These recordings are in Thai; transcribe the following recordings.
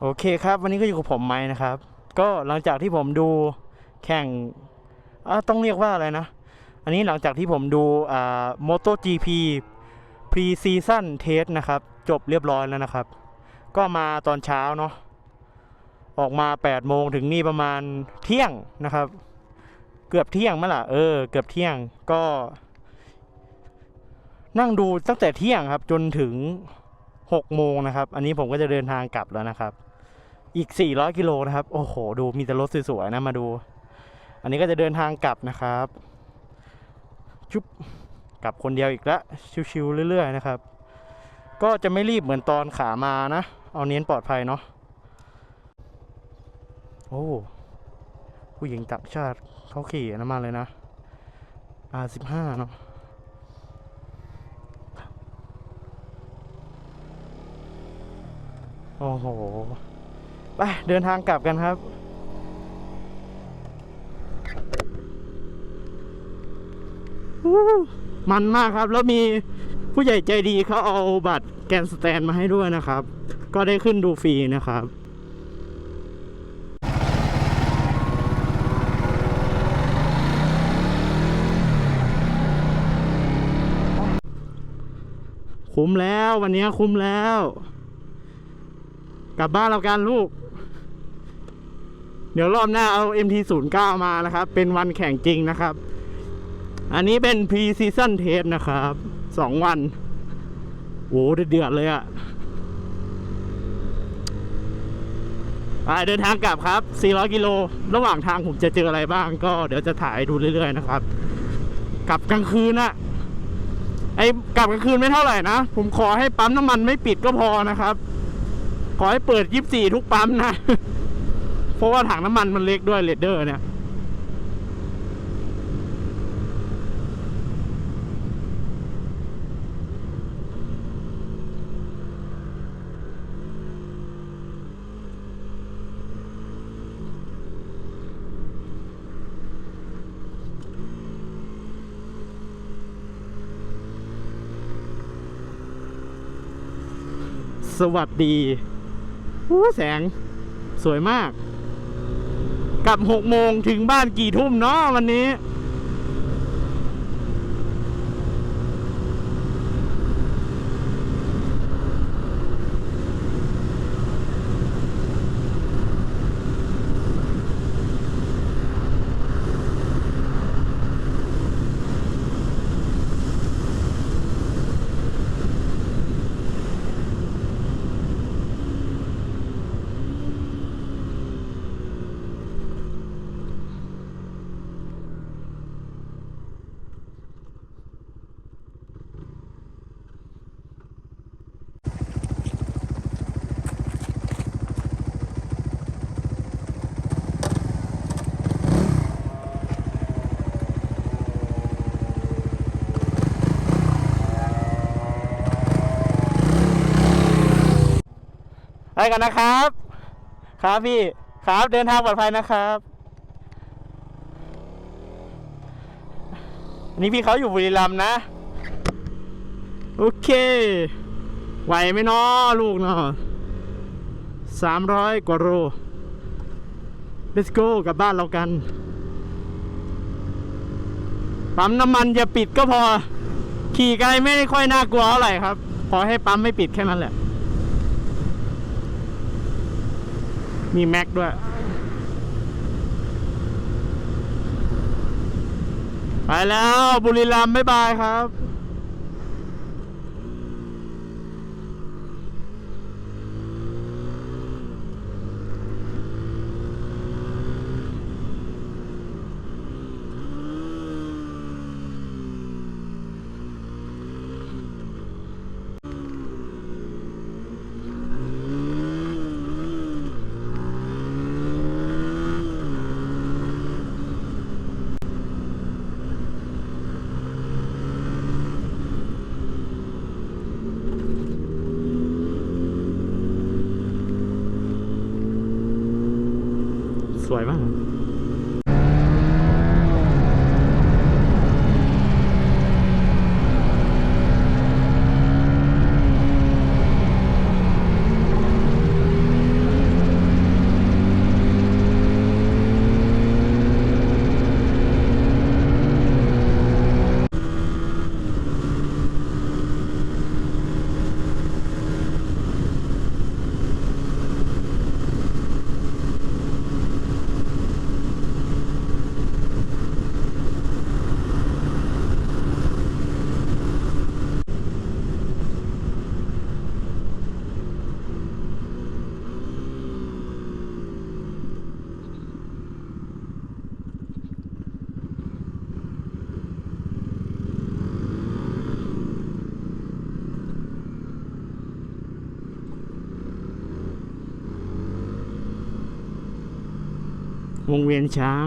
โอเคครับวันนี้ก็อยู่กับผมไม้นะครับ ก็หลังจากที่ผมดูแข่งต้องเรียกว่าอะไรนะ อันนี้หลังจากที่ผมดูอ่า MotoGP Pre-Season Test นะครับ จบเรียบร้อยแล้วนะครับ ก็มาตอนเช้าเนาะออกมา8โมงถึงนี่ประมาณเที่ยงนะครับ เกือบเที่ยงมั้งล่ะเออเกือบเที่ยงก็ นั่งดูตั้งแต่เที่ยงครับจนถึง6โมงนะครับ อันนี้ผมก็จะเดินทางกลับแล้วนะครับ อีก 400 กิโลนะครับ โอ้โห ดูมีแต่รถสวยๆนะมาดู อันนี้ก็จะเดินทางกลับนะครับ ชุบกลับคนเดียวอีกแล้วชิวๆเรื่อยๆนะครับ ก็จะไม่รีบเหมือนตอนขามานะ เอาเน้นปลอดภัยเนาะโอ้ผู้หญิงต่างชาติเขาขี่นน้ำมันเลยนะ R15 เนาะโอ้โห ไปเดินทางกลับกันครับหูมันมากครับแล้วมีผู้ใหญ่ใจดีเขาเอาบัตรแกนสแตนมาให้ด้วยนะครับ ก็ได้ขึ้นดูฟรีนะครับคุ้มแล้ววันนี้คุ้มแล้ว กลับบ้านเรากันลูก เดี๋ยวรอบหน้าเอา MT09 มานะครับ เป็นวันแข่งจริงนะครับ อันนี้เป็น Pre-Season Test นะครับสองวันโอ้เดือดเลยอะไปเดินทางกลับครับ 400 กิโล ระหว่างทางผมจะเจออะไรบ้าง ก็เดี๋ยวจะถ่ายดูเรื่อยๆนะครับ กลับกลางคืนอะไอ้กลับกลางคืนไม่เท่าไหร่นะ ผมขอให้ปั๊มน้ำมันไม่ปิดก็พอนะครับ ขอให้เปิด 24 ทุกปั๊มนะ เพราะว่าถังน้ำมันมันเล็กด้วยเลดเดอร์เนี่ยสวัสดีอู้แสง สวยมาก กลับหกโมงถึงบ้านกี่ทุ่มเนาะวันนี้ กันนะครับ ครับพี่ครับเดินทางปลอดภัยนะครับนนี้พี่เขาอยู่บุรีรัมย์นะ โอเค ไหวไหมนาะลูกเนาะสามร้อยกว่าโล let's go กลับบ้านเรากัน ปั๊มน้ำมันอย่าปิดก็พอ ขี่ไกลไม่ค่อยน่ากลัวเท่าไหร่ครับ ขอให้ปั๊มไม่ปิดแค่นั้นแหละ มีแม็กด้วย ไปแล้วบุรีรัมย์บ๊ายบายครับ วยมาก งเวียนช้าง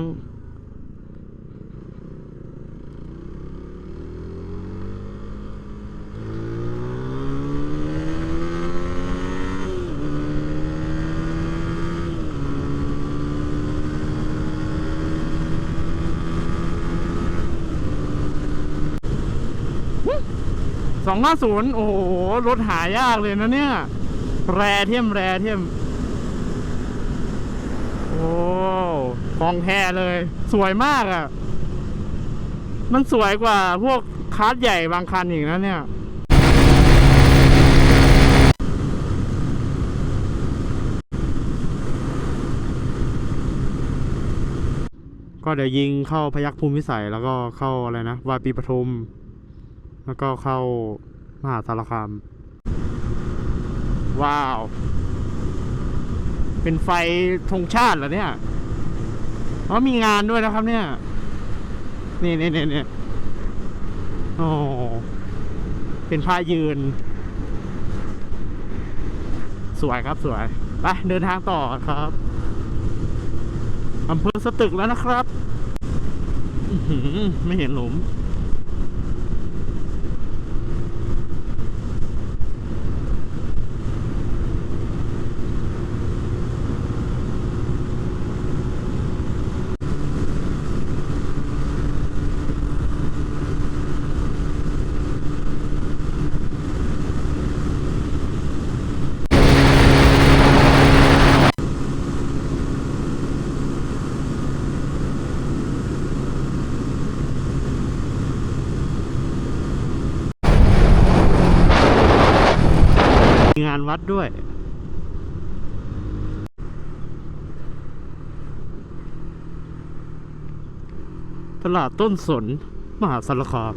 สองห้าศูนย์โอ้โห รถหายากเลยนะเนี่ย แรเทียมแรเทียม โอ้ ฟองแท้เลย สวยมากอะ่ะ มันสวยกว่าพวกคาร์ดใหญ่บางคันอีกนะเนี่ยก็เดี๋ยวยิงเข้าพยัคฆ์ภูมิพิสัยแล้วก็เข้าอะไรนะวาปีปทุม แล้วก็เข้ามหาสารคาม ว้าว เป็นไฟธงชาติเหรอเนี่ย อ๋อมีงานด้วยนะครับเนี่ย นี่นี่นี่นี่โอ้เป็นผ้ายืน สวยครับสวย ไปเดินทางต่อครับอำเภอสตึกแล้วนะครับ ไม่เห็นหลุม มีงานวัดด้วย ตลาดต้นสน มหาสารคาม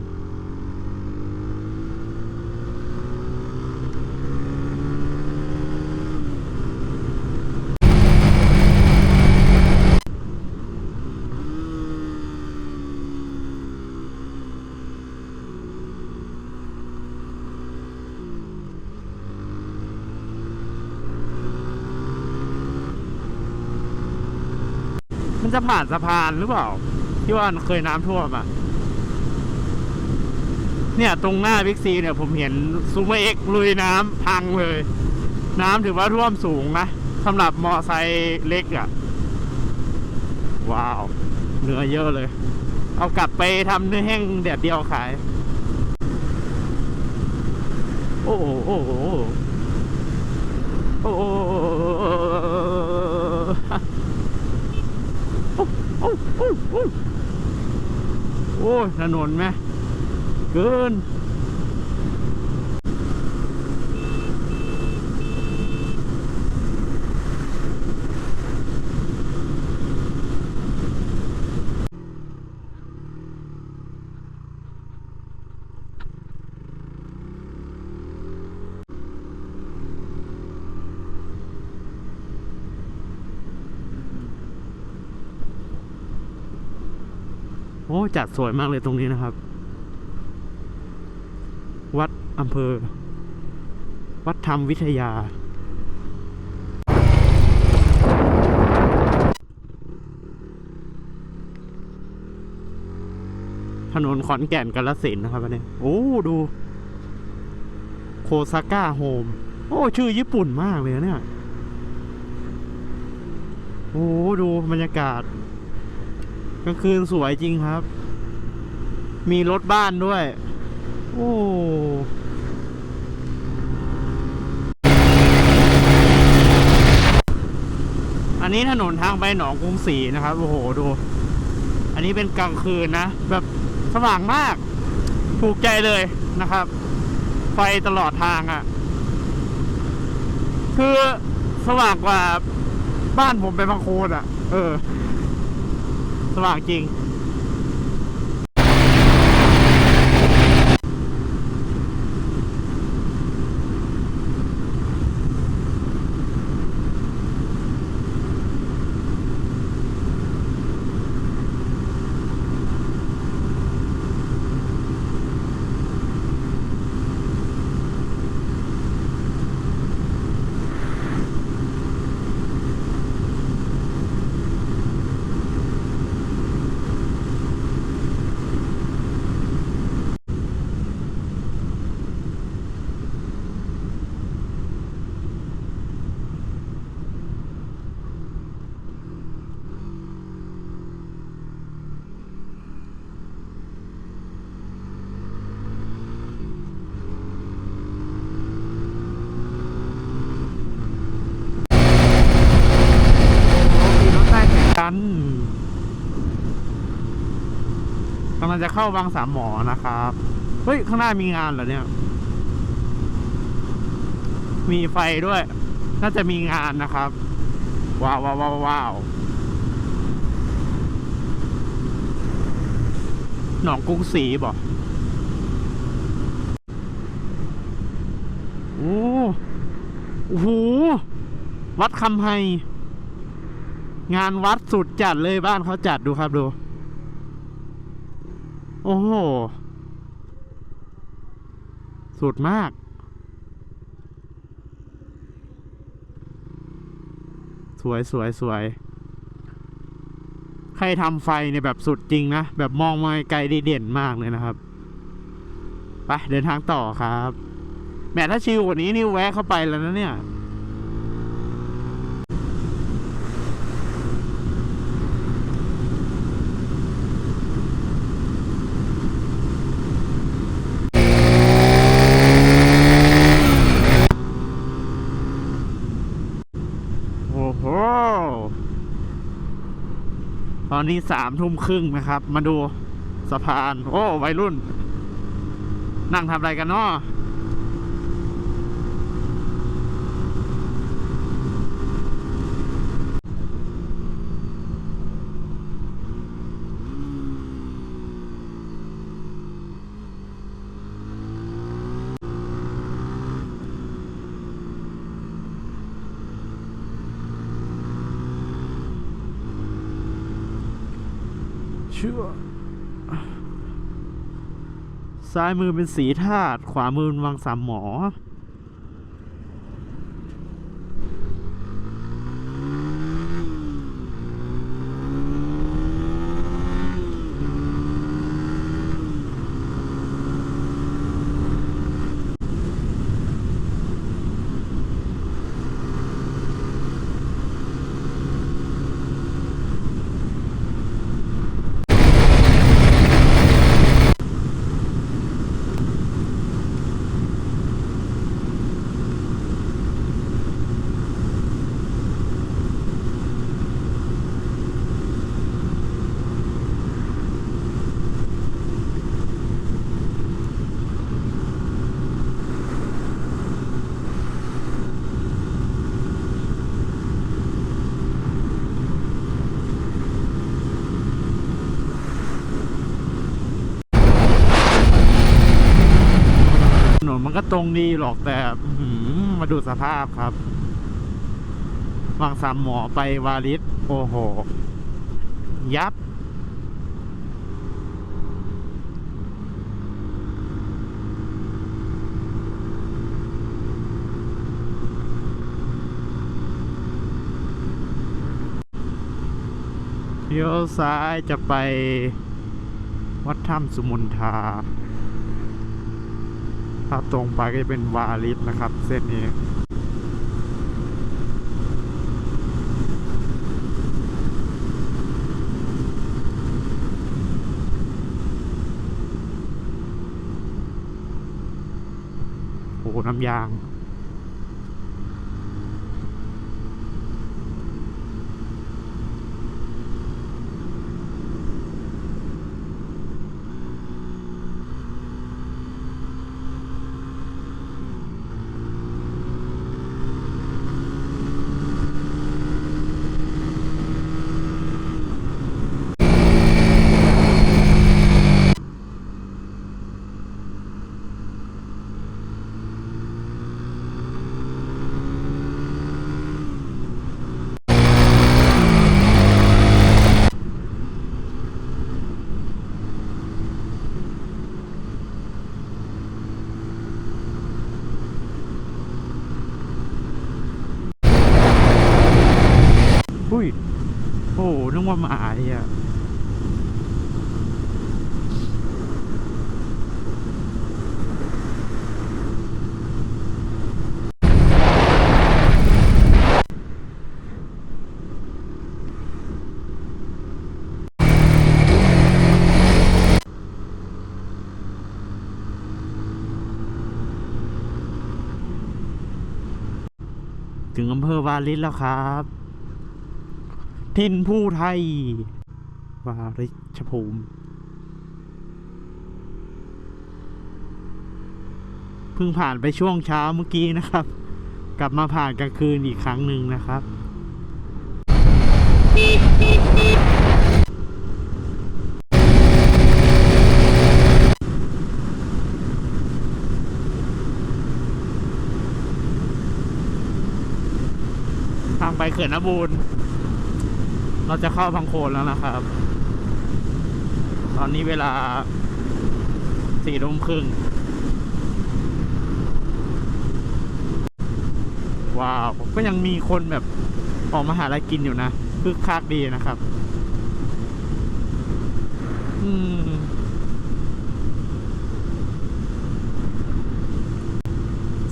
จะผ่านสะพานหรือเปล่า ที่ว่าเคยน้ำท่วมอะ เนี่ยตรงหน้าบิ๊กซีเนี่ย ผมเห็นซูเปอร์เอ็กซ์ลุยน้ำพังเลย น้ำถือว่าท่วมสูงนะสำหรับมอไซค์เล็กอะ ว้าวเหนือเยอะเลย เอากลับไปทำเนื้อแห้งแดดเดียวขาย โอ้โหโอ้โหโอ้โห โอ้ถนนไหมเกิน จัดสวยมากเลยตรงนี้นะครับ วัดอำเภอ วัดธรรมวิทยา ถนนขอนแก่นกาลสินนะครับอันนี้โอ้ ดู โคซาก้าโฮม โอ้ ชื่อญี่ปุ่นมากเลยเนี่ย โอ้ ดูบรรยากาศกลางคืนสวยจริงครับ มีรถบ้านด้วย โอ้อันนี้ถนนทางไปหนองกรุงศรีนะครับ โอ้โห ดู อันนี้เป็นกลางคืนนะ แบบสว่างมาก ถูกใจเลยนะครับ ไฟตลอดทางอะ่ะ คือสว่างกว่าบ้านผมไปบางโคนอะ่ะ เออ สว่างจริง ลังจะเข้าบางสามหมอนะครับ เฮ้ย ข้างหน้ามีงานเหรอเนี่ย มีไฟด้วย น่าจะมีงานนะครับ ว้าวว้าวว้าวว้าวหนองกรุงศรีบอ้โอ้โห วัดคำไฮงานวัดสุดจัดเลยบ้านเขาจัดดูครับดู โอ้โห สุดมาก สวยสวยสวย ใครทำไฟเนี่ยแบบสุดจริงนะ แบบมองมาไกลด้เด่นมากเลยนะครับ ไปเดินทางต่อครับ แหมถ้าชิลกว่านี้นี่แวะเข้าไปแล้วนะเนี่ย โอ้โห ต อนนี้สามทุ่มครึ่งนะครับ มาดูสะพาน โอ้วัยรุ่น นั่งทำอะไรกันเนาะ ชื่อซ้ายมือเป็นสีธาตุขวามือเป็นวังสามหมอ ตรงดีหรอกแต่มาดูสภาพครับวังสามหมอไปวาลิสโอ้โห ยับ เลี้ยวซ้ายจะไปวัดถ้ำสุมนทา ถ้าตรงไปก็จะเป็นวาลิสนะครับ เส้นนี้โอ้โหน้ำยาง อุ้ย โอ้โหนึกว่าหมาไอ้อะถึงอำเภอวาลิสแล้วครับ ทินผู้ไทยวาริชภูมิ เพิ่งผ่านไปช่วงเช้าเมื่อกี้นะครับ กลับมาผ่านกลางคืนอีกครั้งหนึ่งนะครับทางไปเขื่อนนบูรณ์ เราจะเข้าพังโคนแล้วนะครับ ตอนนี้เวลาสี่ทุ่มครึ่ง ว้าว ก็ยังมีคนแบบออกมาหาอะไรกินอยู่นะคึกคักดีนะครับ อืม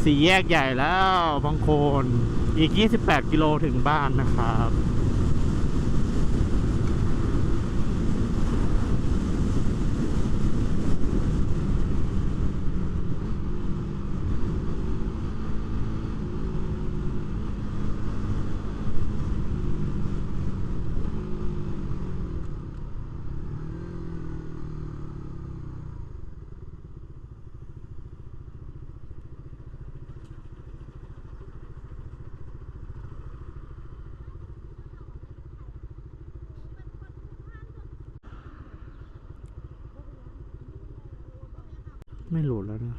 สี่แยกใหญ่แล้วบางโคน อีก 28 กิโลถึงบ้านนะครับ ไม่โหลดแล้วนะ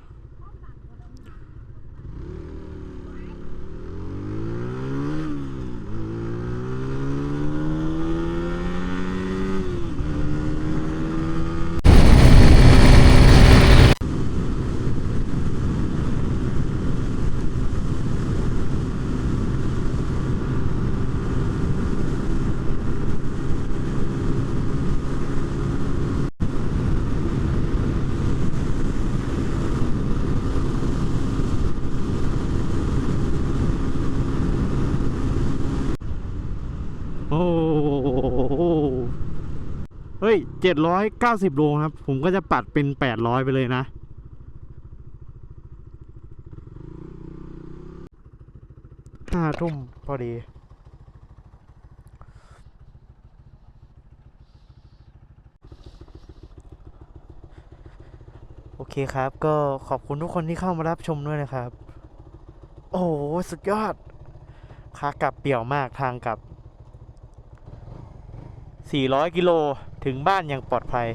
จ็ดร้อยเก้าสิบโลครับ ผมก็จะปัดเป็นแปดร้อยไปเลยนะ ห้าทุ่มพอดีโอเคครับ ก็ขอบคุณทุกคนที่เข้ามารับชมด้วยนะครับ โอ้สุดยอดขากลับเปี่ยวมากทางกลับ 400 กิโลถึงบ้านอย่างปลอดภัย